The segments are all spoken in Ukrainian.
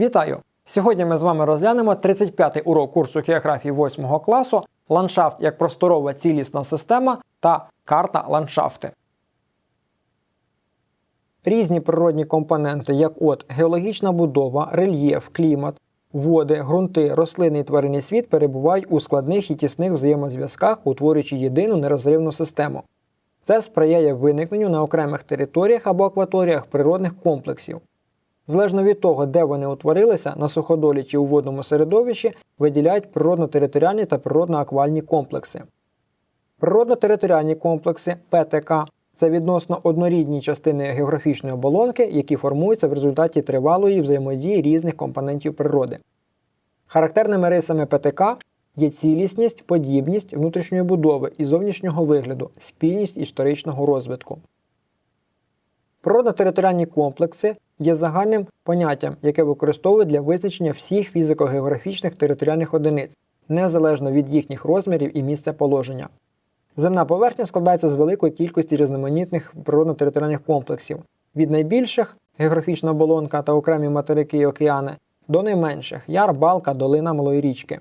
Вітаю! Сьогодні ми з вами розглянемо 35-й урок курсу географії 8 класу ландшафт як просторова цілісна система та карта ландшафти. Різні природні компоненти, як от геологічна будова, рельєф, клімат, води, ґрунти, рослини і тваринний світ перебувають у складних і тісних взаємозв'язках, утворюючи єдину нерозривну систему. Це сприяє виникненню на окремих територіях або акваторіях природних комплексів. Залежно від того, де вони утворилися, на суходолі чи у водному середовищі виділяють природно-територіальні та природно-аквальні комплекси. Природно-територіальні комплекси ПТК це відносно однорідні частини географічної оболонки, які формуються в результаті тривалої взаємодії різних компонентів природи. Характерними рисами ПТК є цілісність, подібність внутрішньої будови і зовнішнього вигляду, спільність історичного розвитку. Природно-територіальні комплекси є загальним поняттям, яке використовують для визначення всіх фізико-географічних територіальних одиниць, незалежно від їхніх розмірів і місця положення. Земна поверхня складається з великої кількості різноманітних природно-територіальних комплексів, від найбільших географічна оболонка та окремі материки і океани до найменших яр, балка, долина малої річки.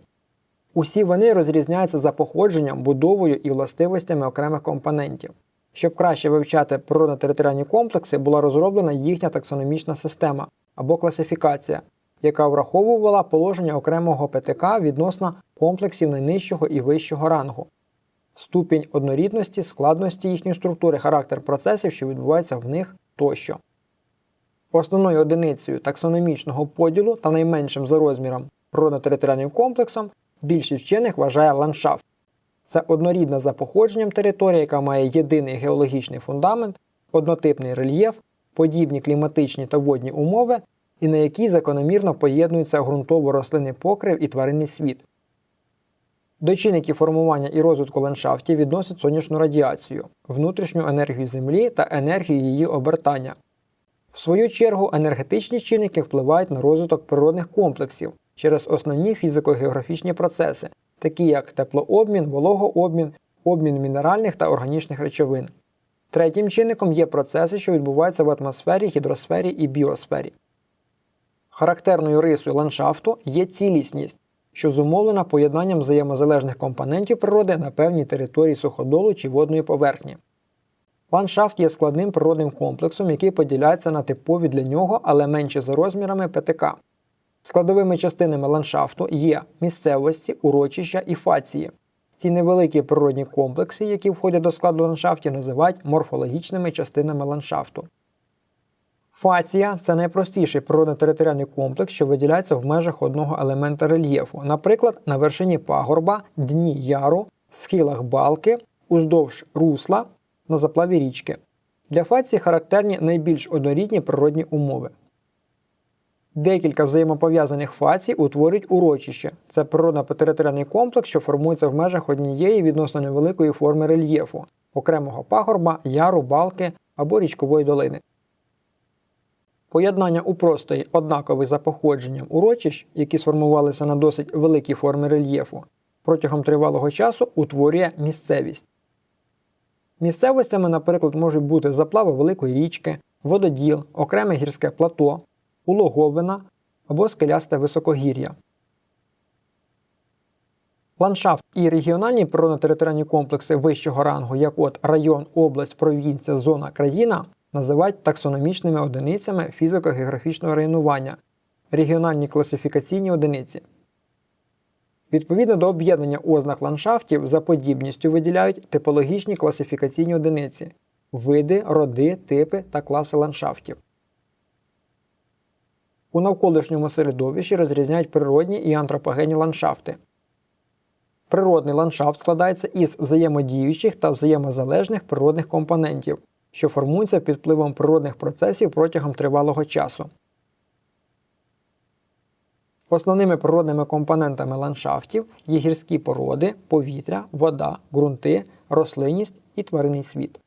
Усі вони розрізняються за походженням, будовою і властивостями окремих компонентів. Щоб краще вивчати природно-територіальні комплекси, була розроблена їхня таксономічна система або класифікація, яка враховувала положення окремого ПТК відносно комплексів найнижчого і вищого рангу, ступінь однорідності, складності їхньої структури, характер процесів, що відбуваються в них тощо. Основною одиницею таксономічного поділу та найменшим за розміром природно-територіальним комплексом більшість вчених вважає ландшафт. Це однорідна за походженням територія, яка має єдиний геологічний фундамент, однотипний рельєф, подібні кліматичні та водні умови, і на якій закономірно поєднуються ґрунтово-рослинний покрив і тваринний світ. До чинників формування і розвитку ландшафтів відносять сонячну радіацію, внутрішню енергію Землі та енергію її обертання. В свою чергу, енергетичні чинники впливають на розвиток природних комплексів через основні фізико-географічні процеси, такі як теплообмін, вологообмін, обмін мінеральних та органічних речовин. Третім чинником є процеси, що відбуваються в атмосфері, гідросфері і біосфері. Характерною рисою ландшафту є цілісність, що зумовлена поєднанням взаємозалежних компонентів природи на певній території суходолу чи водної поверхні. Ландшафт є складним природним комплексом, який поділяється на типові для нього, але менші за розмірами ПТК. Складовими частинами ландшафту є місцевості, урочища і фації. Ці невеликі природні комплекси, які входять до складу ландшафтів, називають морфологічними частинами ландшафту. Фація це найпростіший природно-територіальний комплекс, що виділяється в межах одного елемента рельєфу, наприклад, на вершині пагорба, дні яру, схилах балки, уздовж русла на заплаві річки. Для фації характерні найбільш однорідні природні умови. Декілька взаємопов'язаних фацій утворюють урочище. Це природно-територіальний комплекс, що формується в межах однієї відносно невеликої форми рельєфу, окремого пагорба, яру, балки або річкової долини. Поєднання у простої однакових за походженням урочищ, які сформувалися на досить великій формі рельєфу, протягом тривалого часу утворює місцевість. Місцевостями, наприклад, можуть бути заплави великої річки, вододіл, окреме гірське плато, улоговина або скелясте високогір'я. Ландшафт і регіональні природно-територіальні комплекси вищого рангу, як от район, область, провінція, зона, країна, називають таксономічними одиницями фізико-географічного районування, регіональні класифікаційні одиниці. Відповідно до об'єднання ознак ландшафтів за подібністю виділяють типологічні класифікаційні одиниці види, роди, типи та класи ландшафтів. У навколишньому середовищі розрізняють природні і антропогенні ландшафти. Природний ландшафт складається із взаємодіючих та взаємозалежних природних компонентів, що формуються під впливом природних процесів протягом тривалого часу. Основними природними компонентами ландшафтів є гірські породи, повітря, вода, ґрунти, рослинність і тваринний світ.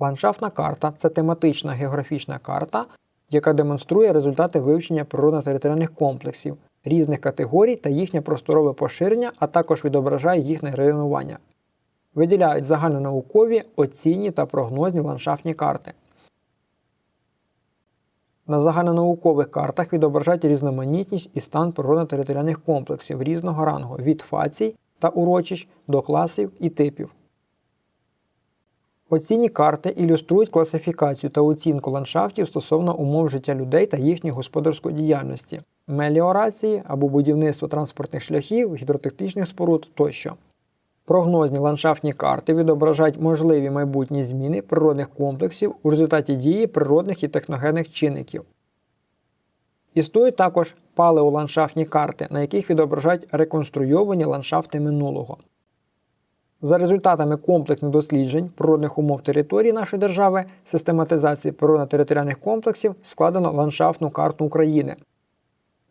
Ландшафтна карта це тематична географічна карта, яка демонструє результати вивчення природно-територіальних комплексів різних категорій та їхнє просторове поширення, а також відображає їхнє районування. Виділяють загальнонаукові, оцінні та прогнозні ландшафтні карти. На загальнонаукових картах відображають різноманітність і стан природно-територіальних комплексів різного рангу від фацій та урочищ до класів і типів. Оцінні карти ілюструють класифікацію та оцінку ландшафтів стосовно умов життя людей та їхньої господарської діяльності, меліорації або будівництва транспортних шляхів, гідротехнічних споруд тощо. Прогнозні ландшафтні карти відображають можливі майбутні зміни природних комплексів у результаті дії природних і техногенних чинників. Існують також палеоландшафтні карти, на яких відображають реконструйовані ландшафти минулого. За результатами комплексних досліджень природних умов території нашої держави, систематизації природно-територіальних комплексів складено ландшафтну карту України.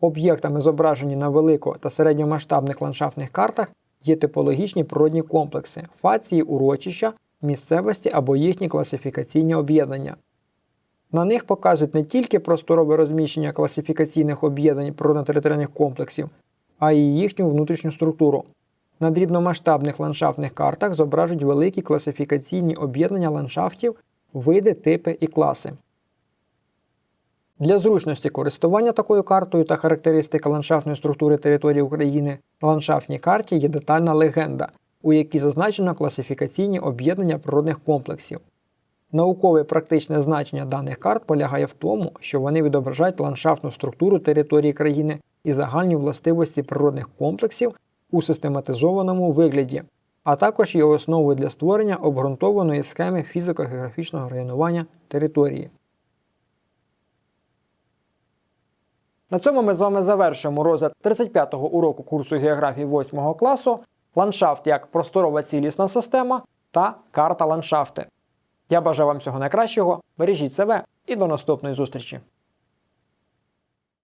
Об'єктами, зображені на велико- та середньомасштабних ландшафтних картах, є типологічні природні комплекси, фації урочища, місцевості або їхні класифікаційні об'єднання. На них показують не тільки просторове розміщення класифікаційних об'єднань природно-територіальних комплексів, а й їхню внутрішню структуру. На дрібномасштабних ландшафтних картах зображують великі класифікаційні об'єднання ландшафтів, види, типи і класи. Для зручності користування такою картою та характеристика ландшафтної структури території України на ландшафтній карті є детальна легенда, у якій зазначено класифікаційні об'єднання природних комплексів. Наукове практичне значення даних карт полягає в тому, що вони відображають ландшафтну структуру території країни і загальні властивості природних комплексів у систематизованому вигляді, а також є основою для створення обґрунтованої схеми фізико-географічного районування території. На цьому ми з вами завершуємо розгляд 35-го уроку курсу географії 8 класу, ландшафт як просторова цілісна система та карта ландшафти. Я бажаю вам всього найкращого, бережіть себе і до наступної зустрічі!